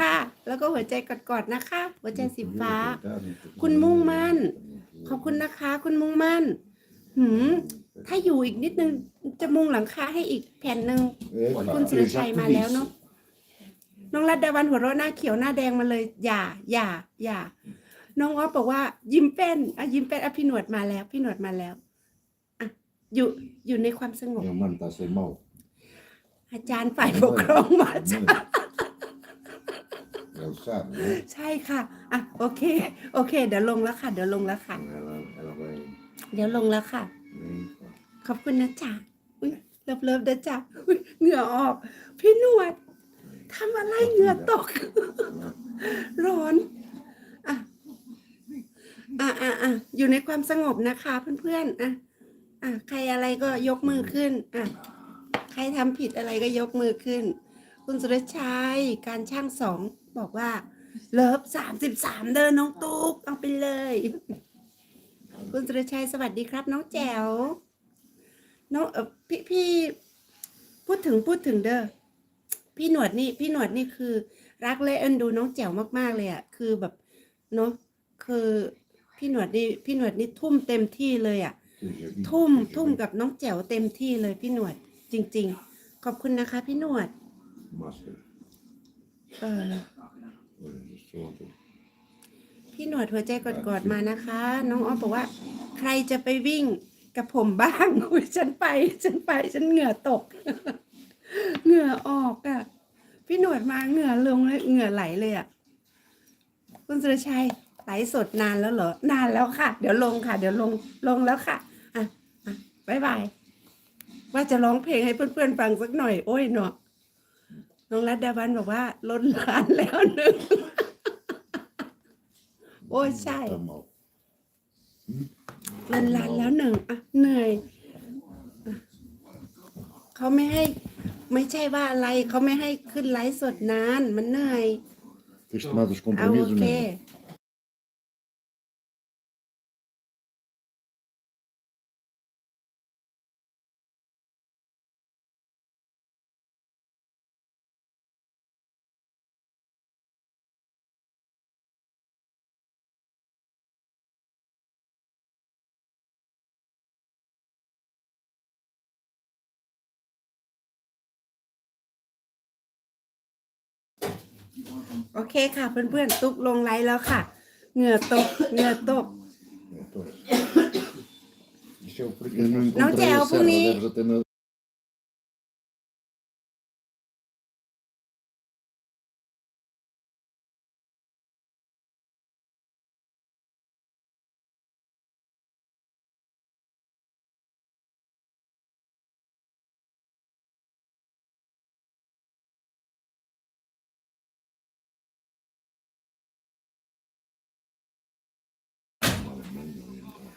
ค่ะ แล้วก็หัวใจกอดๆนะคะ หัวใจสีฟ้า คุณมุ่งมั่น ขอบคุณนะคะ คุณมุ่งมั่น หืม ถ้าอยู่อีกนิดนึงจะมุงหลังคาให้อีกแผ่นหนึ่งคุณสุรชัยมาแล้วเนาะน้องรัตดาวันหัวเราะหน้าเขียวหน้าแดงมาเลย อย่า อย่า อย่า น้องออฟบอกว่า ยิ้มเป็นอะยิ้มเป็นอะพี่หนวดมาแล้ว พี่หนวดมาแล้วอะอยู่อยู่ในความสงบ Minha mãe está sem mal. อาจารย์ฝ่ายปกครองมาจ้ะ Ele sabe, né? ใช่ค่ะอะโอเค โอเค เดี๋ยวลงแล้วค่ะ เดี๋ยวลงแล้วค่ะ Ela, ela vai. เดี๋ยวลงแล้วค่ะ vem, ขอบคุณนะจ๊ะอุ้ยเลิฟเลิฟนะจ๊ะอุ๊ยเหงื่อออก พี่หนวดทำอะไรเหงื่อตก ร้อนอะอะอะอะอยู่ในความสงบนะคะเพื่อนๆอะอะใครอะไรก็ยกมือขึ้นอะใครทำผิดอะไรก็ยกมือขึ้น คุณสุรชัยการช่างสอง บอกว่า เลิฟสามสิบสามเดินน้องตุ๊กเอาไปเลย คุณสุรชัยสวัสดีครับ น้องแจ๋วน้องเออพี่พี่ พูดถึงพูดถึงเด้อพี่หนวดนี่พี่หนวดนี่คือ รักและเอ็นดูน้องแจ๋วมากๆเลยอะ่ะคือแบบเนาะคือพี่หนวดนี่พี่หนวดนี่ทุ่มเต็มที่เลยอะ่ะ seja, ทุ่มทุ่มกับน้องแจ๋วเต็มที่เลยพี่หนวดจริง ๆ ขอบคุณนะคะ พี่หนวด Máscara. เออ Olha, solta. พี่หนวดหัวใจกอดๆมานะคะ น้องอ้อบอกว่า ใครจะไปวิ่งกับผมบ้างอุ๊ยฉันไป ฉันไปฉันเหงื่อตก เหงื่อออกอะ่ะ พี่หนวดมาเหงื่อลงเลยเหงื่อไหลเลยอะ่ะคุณสุรชัยไหลฟ์สดนานแล้วเหรอนานแล้วค่ะ เดี๋ยวลงค่ะ เดี๋ยวลงลงแล้วค่ะอะอะบายบายว่าจะร้องเพลงให้เพื่อนๆฟังสักหน่อย โอ้ยเนาะน้องรัตดาวันบอกว่าล้นล้านแล้วหนึ่ง โอ้ยใช่ Está mal. เงินล้านแล้วหนึ่งอะเหนื่อยอะเขาไม่ให้ ไม่ใช่ว่าอะไรเขาไม่ให้ขึ้นไลฟ์สดนาน มันเหนื่อย Tens tomado os เอาโอ compromissos, เค não? โอเคค่ะ เพื่อนๆ ตุ๊กลงไลฟ์แล้วค่ะ เหงื่อตก เหงื่อตก É, pois. Isso é o porque eu não Não, encontrei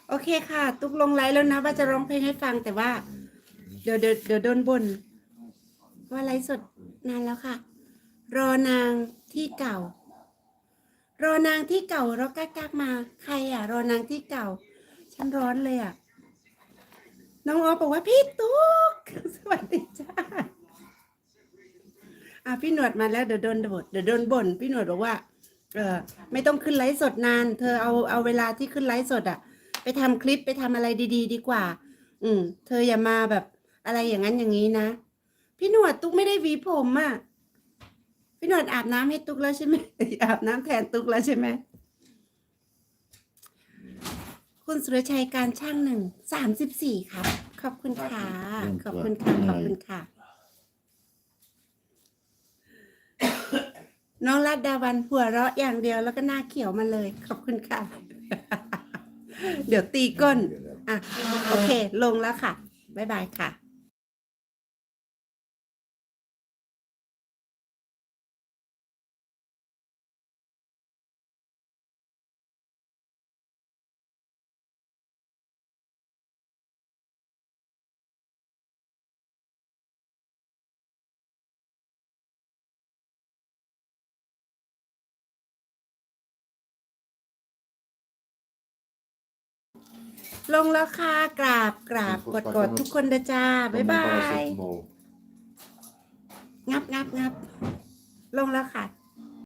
โอเคค่ะ ตุ๊กลงไลฟ์แล้วนะว่าจะร้องเพลงให้ฟังแต่ว่า เดี๋ยวเดี๋ยวเดี๋ยวโดนบนว่าไลฟ์สดนานแล้วค่ะ รอนางที่เก่า รอนางที่เก่ารอกักกักมา ใครอะ รอนางที่เก่า ฉันร้อนเลยอะ น้องออบอกว่าพี่ตุ๊กสวัสดีจ้าอะพี่หนวดมาแล้วเดี๋ยวโดนบ่นเดี๋ยวโดนบ่นพี่หนวดบอกว่า เออไม่ต้องขึ้นไลฟ์สดนาน เธอเอาเอาเวลาที่ขึ้นไลฟ์สดอะ ไปทำคลิปไปทำอะไรดี ๆ ดีกว่า อืม เธออย่ามาแบบอะไรอย่างนั้นอย่างนี้นะ พี่หนวดตุ๊กไม่ได้หวีผมอะพี่หนวดอาบน้ำให้ตุ๊กแล้วใช่ไหมอาบน้ำแทนตุ๊กแล้วใช่ไหมคุณสุรชัยการช่างหนึ่งสามสิบสี่ครับ ขอบคุณค่ะ ขอบคุณค่ะ ขอบคุณค่ะ น้องรัดดาวันหัวเราะอย่างเดียวแล้วก็หน้าเขียวมาเลย ขอบคุณค่ะ เดี๋ยวตีก้น อะ โอเค ลงแล้วค่ะ บ๊ายบายค่ะ ลงแล้วค่ะกราบกราบกดกดทุกคนเด้อจ้าบ๊ายบาย paracetamol. งับงับงับลงแล้วค่ะ